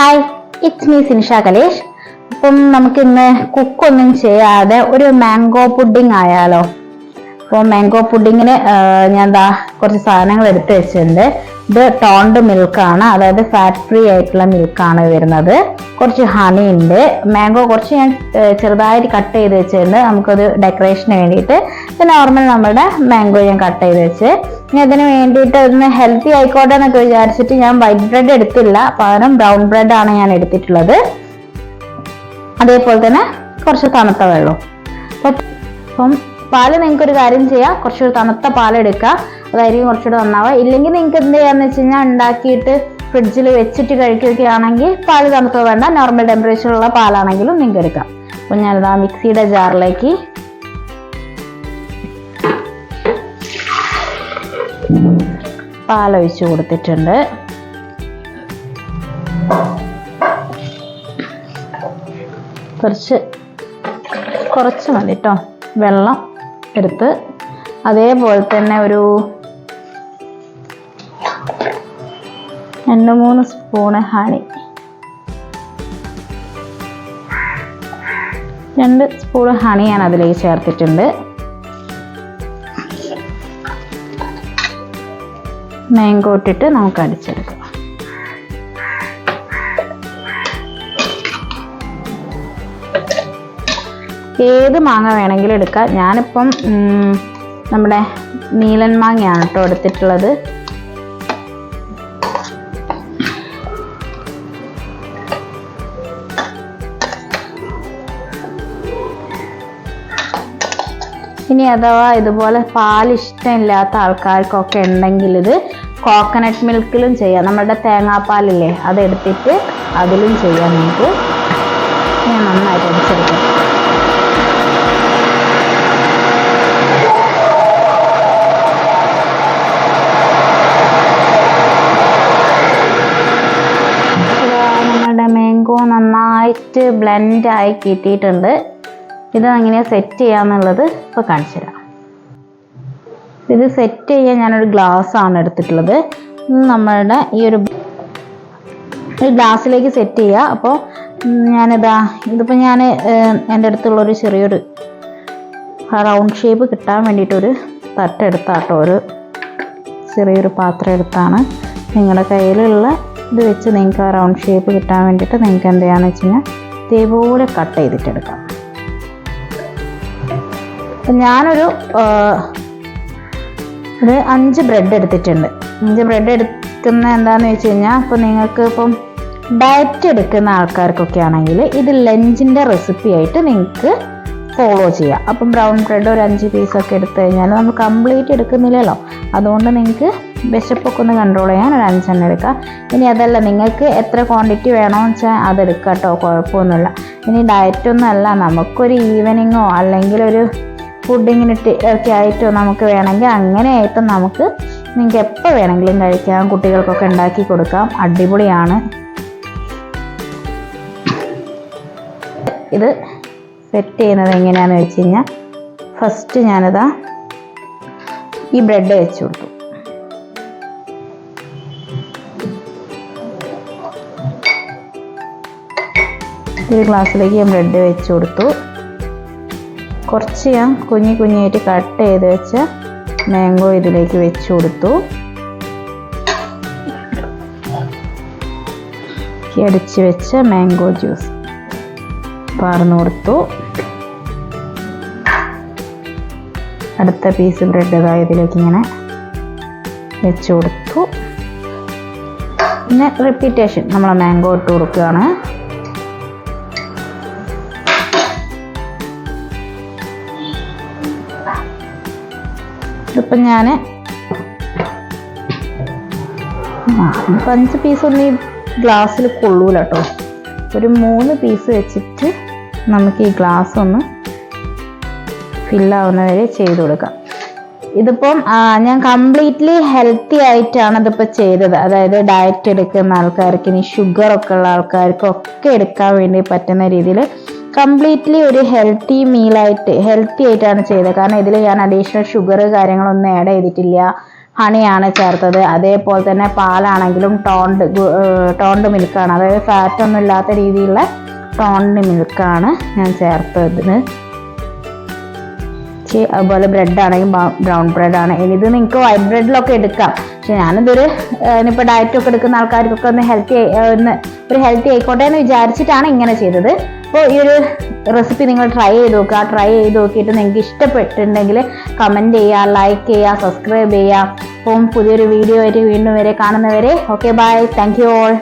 Hi it's me Sinisha Kalesh appam നമുക്കിന്ന് കുക്കൊന്നും ചെയ്യാതെ ഒരു മാംഗോ പുഡിംഗ് ആയാലോ? അപ്പോൾ മാംഗോ പുഡിങ്ങിന് ഞാൻ ദാ കുറച്ച് സാധനങ്ങൾ എടുത്ത് വെച്ചിട്ടുണ്ട്. ഇത് ടോണ്ട് മിൽക്കാണ് അതായത് ഫാറ്റ് ഫ്രീ ആയിട്ടുള്ള മിൽക്കാണ് വരുന്നത്. കുറച്ച് ഹണി ഉണ്ട്. മാംഗോ കുറച്ച് ഞാൻ ചെറുതായിട്ട് കട്ട് ചെയ്ത് വെച്ചിട്ടുണ്ട്. നമുക്കത് ഡെക്കറേഷന് വേണ്ടിയിട്ട്. ഇത് നോർമൽ നമ്മുടെ മാംഗോ ഞാൻ കട്ട് ചെയ്ത് വെച്ച്. ഞാൻ അതിന് വേണ്ടിയിട്ട് ഒന്ന് ഹെൽത്തി ആയിക്കോട്ടെ എന്നൊക്കെ വിചാരിച്ചിട്ട് ഞാൻ വൈറ്റ് ബ്രെഡ് എടുത്തില്ല. പകരം ബ്രൗൺ ബ്രെഡ് ആണ് ഞാൻ എടുത്തിട്ടുള്ളത്. അതേപോലെ തന്നെ കുറച്ച് തണുത്ത വെള്ളം. അപ്പം പാൽ നിങ്ങൾക്ക് ഒരു കാര്യം ചെയ്യാം കുറച്ചൊരു തണുത്ത പാൽ എടുക്കുക അതായിരിക്കും കുറച്ചുകൂടെ നന്നാവുക. ഇല്ലെങ്കിൽ നിങ്ങൾക്ക് എന്ത് ചെയ്യാന്ന് വെച്ച് കഴിഞ്ഞാൽ ഉണ്ടാക്കിയിട്ട് ഫ്രിഡ്ജിൽ വെച്ചിട്ട് കഴിക്കുകയാണെങ്കിൽ പാൽ തണുത്തത് വേണ്ട. നോർമൽ ടെമ്പറേച്ചറുള്ള പാലാണെങ്കിലും നിങ്ങൾക്ക് എടുക്കാം. അപ്പം ഞാനിതാ മിക്സിയുടെ ജാറിലേക്ക് പാലൊഴിച്ച് കൊടുത്തിട്ടുണ്ട്. കുറച്ച് കുറച്ച് മതി കേട്ടോ. വെള്ളം. എടുത്ത് അതേപോലെ തന്നെ ഒരു രണ്ട് മൂന്ന് സ്പൂണ് ഹണി രണ്ട് സ്പൂൺ ഹണി ഞാൻ അതിലേക്ക് ചേർത്തിട്ടുണ്ട്. മാങ്കോട്ടിട്ട് നമുക്ക് അടിച്ചെടുക്കാം. ഏത് മാങ്ങ വേണമെങ്കിലും എടുക്കാം. ഞാനിപ്പം നമ്മുടെ നീലൻ മാങ്ങയാണ് കേട്ടോ എടുത്തിട്ടുള്ളത്. ഇനി അഥവാ ഇതുപോലെ പാൽ ഇഷ്ടമില്ലാത്ത ആൾക്കാർക്കൊക്കെ ഉണ്ടെങ്കിൽ ഇത് കോക്കനട്ട് മിൽക്കിലും ചെയ്യാം. നമ്മുടെ തേങ്ങാപ്പാലില്ലേ അതെടുത്തിട്ട് അതിലും ചെയ്യാം നമുക്ക്. ഞാൻ നന്നായിട്ട് അടിച്ചെടുക്കാം നന്നായിട്ട് ബ്ലെൻഡ് ആയി കിട്ടിയിട്ടുണ്ട്. ഇത് എങ്ങനെയാ സെറ്റ് ചെയ്യാന്നുള്ളത് ഇപ്പോൾ കാണിച്ചു തരാം. ഇത് സെറ്റ് ചെയ്യാൻ ഞാനൊരു ഗ്ലാസ് ആണ് എടുത്തിട്ടുള്ളത്. നമ്മളുടെ ഈ ഒരു ഒരു ഗ്ലാസ്സിലേക്ക് സെറ്റ് ചെയ്യുക അപ്പോൾ ഞാനിതാ ഇതിപ്പോൾ ഞാൻ എന്റെ അടുത്തുള്ളൊരു ചെറിയൊരു റൗണ്ട് ഷേപ്പ് കിട്ടാൻ വേണ്ടിയിട്ടൊരു തട്ടെടുത്താട്ടോ. ഒരു ചെറിയൊരു പാത്രം എടുത്താണ് നിങ്ങളുടെ കയ്യിലുള്ള ഇത് വെച്ച് നിങ്ങൾക്ക് ആ റൗണ്ട് ഷേപ്പ് കിട്ടാൻ വേണ്ടിയിട്ട് നിങ്ങൾക്ക് എന്ത് ചെയ്യാന്ന് വെച്ച് കഴിഞ്ഞാൽ ഇതേപോലെ കട്ട് ചെയ്തിട്ടെടുക്കാം. ഞാനൊരു ഒരു അഞ്ച് ബ്രെഡ് എടുത്തിട്ടുണ്ട്. അഞ്ച് ബ്രെഡ് എടുക്കുന്ന എന്താണെന്ന് വെച്ച് കഴിഞ്ഞാൽ ഇപ്പോൾ നിങ്ങൾക്ക് ഇപ്പം ഡയറ്റ് എടുക്കുന്ന ആൾക്കാർക്കൊക്കെ ആണെങ്കിൽ ഇത് ലഞ്ചിന്റെ റെസിപ്പി ആയിട്ട് നിങ്ങൾക്ക് ഫോളോ ചെയ്യാം. അപ്പം ബ്രൗൺ ബ്രെഡ് ഒരു അഞ്ച് പീസൊക്കെ എടുത്തു കഴിഞ്ഞാൽ നമ്മൾ കംപ്ലീറ്റ് എടുക്കുന്നില്ലല്ലോ. അതുകൊണ്ട് നിങ്ങൾക്ക് വിശപ്പൊക്കെ ഒന്ന് കൺട്രോൾ ചെയ്യാൻ ഒരു അഞ്ചെണ്ണം എടുക്കാം. ഇനി അതല്ല നിങ്ങൾക്ക് എത്ര ക്വാണ്ടിറ്റി വേണമെന്ന് വെച്ചാൽ അതെടുക്കാം കേട്ടോ കുഴപ്പമൊന്നുമില്ല. ഇനി ഡയറ്റൊന്നും അല്ല നമുക്കൊരു ഈവനിങ്ങോ അല്ലെങ്കിൽ ഒരു ഫുഡിങ്ങിനിട്ട് ഒക്കെ ആയിട്ടോ നമുക്ക് വേണമെങ്കിൽ അങ്ങനെ ആയിട്ടും നമുക്ക് നിങ്ങൾക്ക് എപ്പോൾ വേണമെങ്കിലും കഴിക്കാം. കുട്ടികൾക്കൊക്കെ ഉണ്ടാക്കി കൊടുക്കാം. അടിപൊളിയാണ്. ഇത് സെറ്റ് ചെയ്യുന്നത് എങ്ങനെയാണെന്ന് വെച്ച് കഴിഞ്ഞാൽ ഫസ്റ്റ് ഞാനിതാ ഈ ബ്രെഡ് വെച്ച് കൊടുത്തു. ഒരു ഗ്ലാസ്സിലേക്ക് ഞാൻ ബ്രെഡ് വെച്ച് കൊടുത്തു. കുറച്ച് ഞാൻ കുഞ്ഞി കുഞ്ഞായിട്ട് കട്ട് ചെയ്ത് വെച്ച മാംഗോ ഇതിലേക്ക് വെച്ച് കൊടുത്തു. അടിച്ച് വെച്ച മാംഗോ ജ്യൂസ് പാർന്നു കൊടുത്തു. അടുത്ത പീസ് ബ്രെഡ് ഇതാ ഇതിലേക്ക് ഇങ്ങനെ വെച്ച് കൊടുത്തു. പിന്നെ റിപ്പീറ്റേഷൻ നമ്മൾ മാംഗോ ഇട്ട് കൊടുക്കുകയാണ്. ഇതിപ്പം ഞാൻ ഇപ്പം അഞ്ച് പീസൊന്നും ഈ ഗ്ലാസ്സിൽ കൊള്ളൂല കേട്ടോ ഒരു മൂന്ന് പീസ് വെച്ചിട്ട് നമുക്ക് ഈ ഗ്ലാസ് ഒന്ന് ഫില്ലാവുന്ന വരെ ചെയ്ത് കൊടുക്കാം. ഇതിപ്പം ഞാൻ കംപ്ലീറ്റ്ലി ഹെൽത്തി ആയിട്ടാണ് ഇതിപ്പോൾ ചെയ്തത്. അതായത് ഡയറ്റ് എടുക്കുന്ന ആൾക്കാർക്ക് ഇനി ഷുഗർ ഒക്കെ ഉള്ള ആൾക്കാർക്ക് ഒക്കെ എടുക്കാൻ വേണ്ടി പറ്റുന്ന രീതിയിൽ കംപ്ലീറ്റ്ലി ഒരു ഹെൽത്തി മീലായിട്ട് ഹെൽത്തി ആയിട്ടാണ് ചെയ്തത്. കാരണം ഇതിൽ ഞാൻ അഡീഷണൽ ഷുഗർ കാര്യങ്ങളൊന്നും ആഡ് ചെയ്തിട്ടില്ല. ഹണിയാണ് ചേർത്തത്. അതേപോലെ തന്നെ പാലാണെങ്കിലും ടോണ്ട് ടോണ്ട് മിൽക്കാണ് അതായത് ഫാറ്റൊന്നും ഇല്ലാത്ത രീതിയിലുള്ള ടോണ്ട് മിൽക്കാണ് ഞാൻ ചേർത്തത്. അതുപോലെ ബ്രെഡ് ആണെങ്കിൽ ബ്രൗൺ ബ്രെഡ് ആണ്. ഇത് നിങ്ങൾക്ക് വൈറ്റ് ബ്രെഡിലൊക്കെ എടുക്കാം. പക്ഷെ ഞാനിതൊരു ഇനിയിപ്പോൾ ഡയറ്റൊക്കെ എടുക്കുന്ന ആൾക്കാർക്കൊക്കെ ഒന്ന് ഹെൽത്തി ഒന്ന് ഒരു ഹെൽത്തി ആയിക്കോട്ടെ എന്ന് വിചാരിച്ചിട്ടാണ് ഇങ്ങനെ ചെയ്തത്. അപ്പോൾ ഈ ഒരു റെസിപ്പി നിങ്ങൾ ട്രൈ ചെയ്ത് നോക്കുക. ട്രൈ ചെയ്ത് നോക്കിയിട്ട് നിങ്ങൾക്ക് ഇഷ്ടപ്പെട്ടിട്ടുണ്ടെങ്കിൽ കമന്റ് ചെയ്യുക ലൈക്ക് ചെയ്യുക സബ്സ്ക്രൈബ് ചെയ്യുക. അപ്പം പുതിയൊരു വീഡിയോ ആയിട്ട് വീണ്ടും വരെ കാണുന്നവരെ okay bye thank you all